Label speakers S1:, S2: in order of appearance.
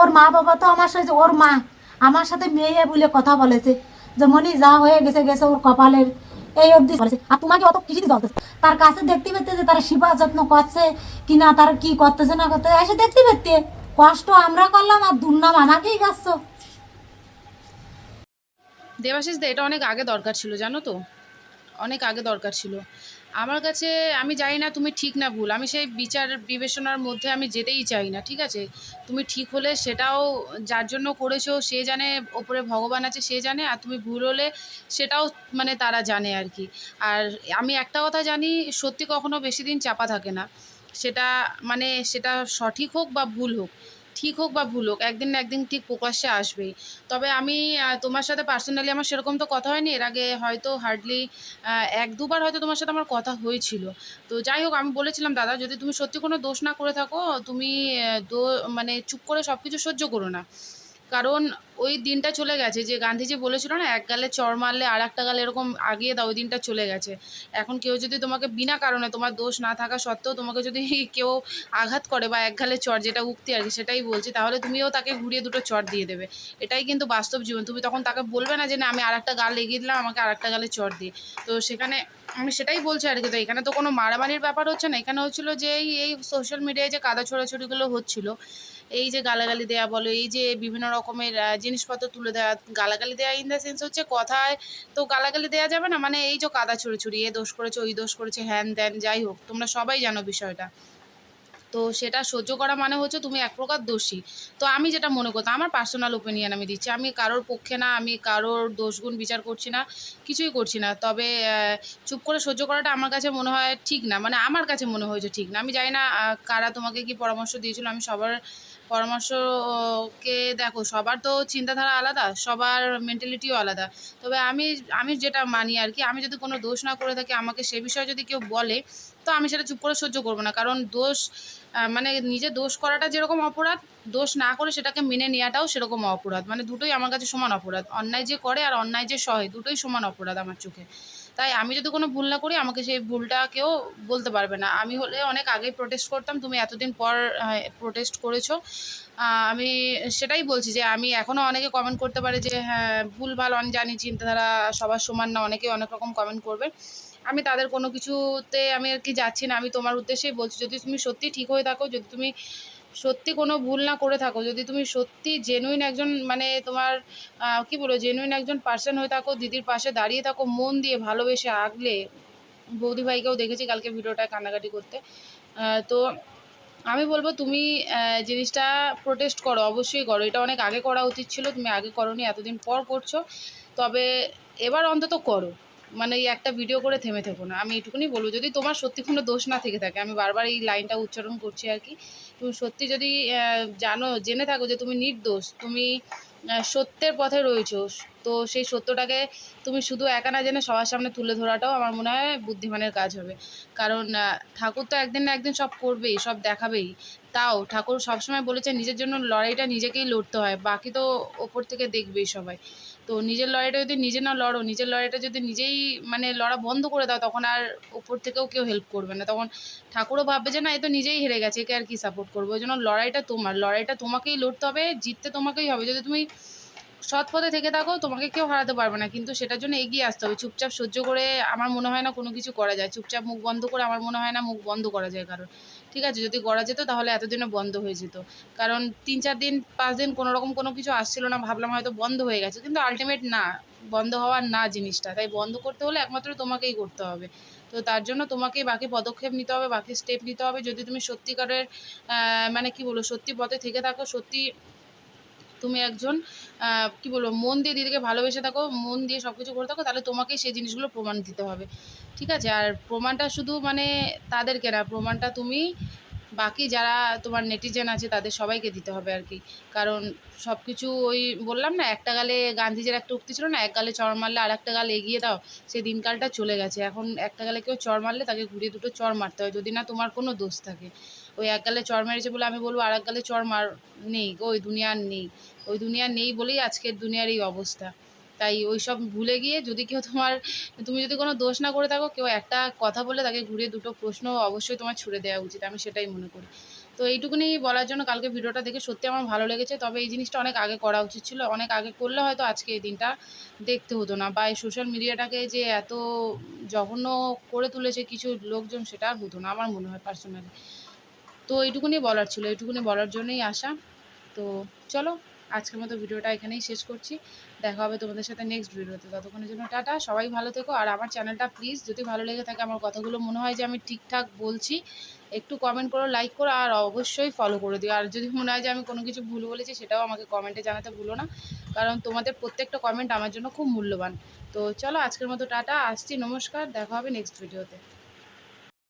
S1: ওর মা বাবা তো আমার সাথে, ওর মা। আমার সাথে মেয়ে বলে কথা বলেছে। যে মনি যা হয়ে গেছে গেছে ওর কপালের। এই অবধি বলেছে। আর তোমাকে অত কিছু চলতেছে তার কাছে দেখতে পেতে যে তারা সেবা যত্ন করছে কি না তার কি করতেছে না করতেছে, এসে দেখতে পেতে। কষ্ট আমরা করলাম আর দুর্নাম আমাকেই গাছ।
S2: দেবাশিস দা, এটা অনেক আগে দরকার ছিল, জানো তো? অনেক আগে দরকার ছিল। আমার কাছে, আমি জানি না তুমি ঠিক না ভুল। আমি সেই বিচার বিবেচনার মধ্যে আমি যেতেই চাই না, ঠিক আছে? তুমি ঠিক হলে সেটাও যার জন্য করেছ, সে জানে, ওপরে ভগবান আছে, সে জানে, আর তুমি ভুল হলে সেটাও মানে তারা জানে আর কি। আর আমি একটা কথা জানি, সত্যি কখনো বেশি দিন চাপা থাকে না। সেটা মানে সেটা সঠিক হোক বা ভুল হোক ঠিক হোক বা ভুল হোক, একদিন না একদিন ঠিক প্রকাশ্যে আসবেই। তবে আমি তোমার সাথে পার্সোনালি আমার সেরকম তো কথা হয়নি। এর আগে হয়তো হার্ডলি এক দুবার হয়তো তোমার সাথে আমার কথা হয়েছিল। তো যাই হোক, আমি বলেছিলাম, দাদা, যদি তুমি সত্যি কোনো দোষ না করে থাকো, তুমি মানে চুপ করে সব কিছু সহ্য করো না। কারণ ওই দিনটা চলে গেছে। যে গান্ধীজি বলেছিল না, এক গালে চর মারলে আর একটা গালে এরকম আগিয়ে দাও, ওই দিনটা চলে গেছে। এখন কেউ যদি তোমাকে বিনা কারণে তোমার দোষ না থাকা সত্ত্বেও তোমাকে যদি কেউ আঘাত করে বা এক গালে চড় যেটা উক্তি আর কি, সেটাই বলছি, তাহলে তুমিও তাকে ঘুরিয়ে দুটো চড় দিয়ে দেবে। এটাই কিন্তু বাস্তব জীবন। তুমি তখন তাকে বলবে না যে, না, আমি আর একটা গাল এগিয়ে দিলাম, আমাকে আর একটা গালে চড় দিয়ে। তো সেখানে আমি সেটাই বলছি আর কি। তো এখানে তো কোনো মারামারির ব্যাপার হচ্ছে না। এখানে হচ্ছিল যে এই সোশ্যাল মিডিয়ায় যে কাদা ছোড়াছড়িগুলো হচ্ছিল এই যে গালাগালি দেয়া বলো, এই যে বিভিন্ন রকমের জিনিসপত্র তুলে দেওয়া গালাগালি দেওয়া ইন দ্য সেন্স হচ্ছে কথায় তো গালাগালি দেওয়া যাবে না? মানে এই যে কাদা ছুড়ি, এ দোষ করেছে, ওই দোষ করেছে, হ্যান ত্যান, যাই হোক, তোমরা সবাই জানো বিষয়টা। তো সেটা সহ্য করা মানে হচ্ছে তুমি এক প্রকার দোষী। তো আমি যেটা মনে করতাম, আমার পার্সোনাল ওপিনিয়ন আমি দিচ্ছি। আমি কারোর পক্ষে না, আমি কারোর দোষগুণ বিচার করছি না, কিছুই করছি না। তবে চুপ করে সহ্য করাটা আমার কাছে মনে হয় ঠিক না। মানে আমার কাছে মনে হয়েছে ঠিক না। আমি জানি না কারা তোমাকে কি পরামর্শ দিয়েছিল। আমি সবার পরামর্শকে দেখো, সবার তো চিন্তাধারা আলাদা, সবার মেন্টালিটিও আলাদা। তবে আমি আমি যেটা মানি আর কি, আমি যদি কোনো দোষ না করে থাকি, আমাকে সে বিষয়ে যদি কেউ বলে তো আমি সেটা চুপ করে সহ্য করব না। কারণ দোষ মানে নিজে দোষ করাটা যেরকম অপরাধ, দোষ না করে সেটাকে মেনে নেওয়াটাও সেরকম অপরাধ। মানে দুটোই আমার কাছে সমান অপরাধ। অন্যায় যে করে আর অন্যায় যে সহে, দুটোই সমান অপরাধ আমার চোখে। তাই আমি যদি কোনো ভুল না করি, আমাকে সেই ভুলটা কেউ বলতে পারবে না। আমি হলে অনেক আগেই প্রোটেস্ট করতাম, তুমি এতদিন পর প্রোটেস্ট করেছ। আমি সেটাই বলছি যে, আমি এখনও অনেকে কমেন্ট করতে পারে যে হ্যাঁ ভুল ভালো অনেক জানি চিন্তাধারা সবার সমান না অনেকে অনেক রকম কমেন্ট করবে। আমি তাদের কোনো কিছুতে আমি আর কি যাচ্ছি না। আমি তোমার উদ্দেশ্যেই বলছি, যদি তুমি সত্যি ঠিক হয়ে থাকো, যদি তুমি সত্যি কোনো ভুল না করে থাকো, যদি তুমি সত্যি জেনুইন একজন মানে তোমার কি বলব জেনুইন একজন পার্সন হয়ে থাকো, দিদির পাশে দাঁড়িয়ে থাকো, মন দিয়ে ভালোবেসে আগলে। বৌদি ভাইকেও দেখেছি কালকে ভিডিওটা কান্নাকাটি করতে। তো আমি বলব তুমি জিনিসটা প্রোটেস্ট করো, অবশ্যই করো। এটা অনেক আগে করা উচিত ছিল, তুমি আগে করোনি, এতদিন পর করছ। তবে এবার অন্তত করো। মানে এই একটা ভিডিও করে থেমে থেকো না। আমি এটুকুনি বলব, যদি তোমার সত্যি কোনো দোষ না থেকে থাকে, আমি বারবার এই লাইনটা উচ্চারণ করছি আর কি। তুমি সত্যি যদি জানো, জেনে থাকো যে তুমি নির্দোষ, তুমি সত্যের পথে রয়েছো তো সেই সত্যটাকে তুমি শুধু একা না জেনে সবার সামনে তুলে ধরাটাও আমার মনে হয় বুদ্ধিমানের কাজ হবে। কারণ ঠাকুর তো একদিন না একদিন সব করবেই, সব দেখাবেই। তাও ঠাকুর সবসময় বলেছে নিজের জন্য লড়াইটা নিজেকেই লড়তে হয়, বাকি তো ওপর থেকে দেখবেই সবাই। তো নিজের লড়াইটা যদি নিজে না লড়ো, নিজের লড়াইটা যদি নিজেই মানে লড়া বন্ধ করে দাও, তখন আর ওপর থেকেও কেউ হেল্প করবে না। তখন ঠাকুরও ভাববে যে, না, এ তো নিজেই হেরে গেছে, একে আর কি সাপোর্ট করব? ওই জন্য লড়াইটা তোমার, লড়াইটা তোমাকেই লড়তে হবে, জিততে তোমাকেই হবে। যদি তুমি সৎ পথে থেকে থাকো, তোমাকে কেউ হারাতে পারবে না। কিন্তু সেটার জন্য এগিয়ে আসতে হবে। চুপচাপ সহ্য করে আমার মনে হয় না কোনো কিছু করা যায়। চুপচাপ মুখ বন্ধ করে আমার মনে হয় না মুখ বন্ধ করা যায় কারণ ঠিক আছে, যদি করা যেত তাহলে এতদিনে বন্ধ হয়ে যেত। কারণ তিন চার দিন, পাঁচ দিন কোনো রকম কোনো কিছু আসছিল না, ভাবলাম হয়তো বন্ধ হয়ে গেছে। কিন্তু আলটিমেট না, বন্ধ হওয়ার না জিনিসটা। তাই বন্ধ করতে হলে একমাত্র তোমাকেই করতে হবে। তো তার জন্য তোমাকেই বাকি পদক্ষেপ নিতে হবে, বাকি স্টেপ নিতে হবে। যদি তুমি সত্যিকারের মানে কি বলব, সত্যি পথে থেকে থাকো, সত্যি তুমি একজন কি বলব, মন দিয়ে দিদিকে ভালোবেসে থাকো, মন দিয়ে সব কিছু করে থাকো, তাহলে তোমাকে সেই জিনিসগুলো প্রমাণ দিতে হবে। ঠিক আছে? আর প্রমাণটা শুধু মানে তাদেরকে না, প্রমাণটা তুমি বাকি যারা তোমার নেটিজেন আছে, তাদের সবাইকে দিতে হবে আর কি। কারণ সব কিছু ওই বললাম না, একটা গালে গান্ধীজির একটা উক্তি ছিল না, এক গালে চর মারলে আর একটা গালে এগিয়ে দাও, সেই দিনকালটা চলে গেছে। এখন একটা গালে কেউ চর মারলে তাকে ঘুরিয়ে দুটো চর মারতে হয়, যদি না তোমার কোনো দোষ থাকে। ওই এক গালে চর মেরেছে বলে আমি বলব আর এক গালে চর মার নেই, ওই দুনিয়ার নেই। ওই দুনিয়া নেই বলেই আজকের দুনিয়ার এই অবস্থা। তাই ওই সব ভুলে গিয়ে যদি কেউ তোমার, তুমি যদি কোনো দোষ না করে থাকো, কেউ একটা কথা বলে তাকে ঘুরে দুটো প্রশ্ন অবশ্যই তোমার ছুড়ে দেওয়া উচিত, আমি সেটাই মনে করি। তো এইটুকুনি বলার জন্য কালকে ভিডিওটা দেখে সত্যি আমার ভালো লেগেছে, তবে এই জিনিসটা অনেক আগে করা উচিত ছিল, অনেক আগে করলে হয়তো আজকে এই দিনটা দেখতে হতো না, বা এই সোশ্যাল মিডিয়াটাকে যে এত জঘন্য করে তুলেছে কিছু লোকজন সেটা আর হতো না, আমার মনে হয় পার্সোনালি তো এইটুকুনি বলার ছিল, এইটুকুনি বলার জন্যই আসা তো চলো। আজকের মতো ভিডিওটা এখানেই শেষ করছি। দেখা হবে তোমাদের সাথে নেক্সট ভিডিওতে। ততক্ষণের জন্য টাটা, সবাই ভালো থেকো। আর আমার চ্যানেলটা প্লিজ যদি ভালো লেগে থাকে, আমার কথাগুলো মনে হয় যে আমি ঠিকঠাক বলছি, একটু কমেন্ট করো লাইক করো, আর অবশ্যই ফলো করে দিও। আর যদি মনে হয় যে আমি কোনো কিছু ভুল বলেছি, সেটাও আমাকে কমেন্টে জানাতে ভুলো না। কারণ তোমাদের প্রত্যেকটা কমেন্ট আমার জন্য খুব মূল্যবান। তো চলো আজকের মতো টাটা, আসছি, নমস্কার, দেখা হবে নেক্সট ভিডিওতে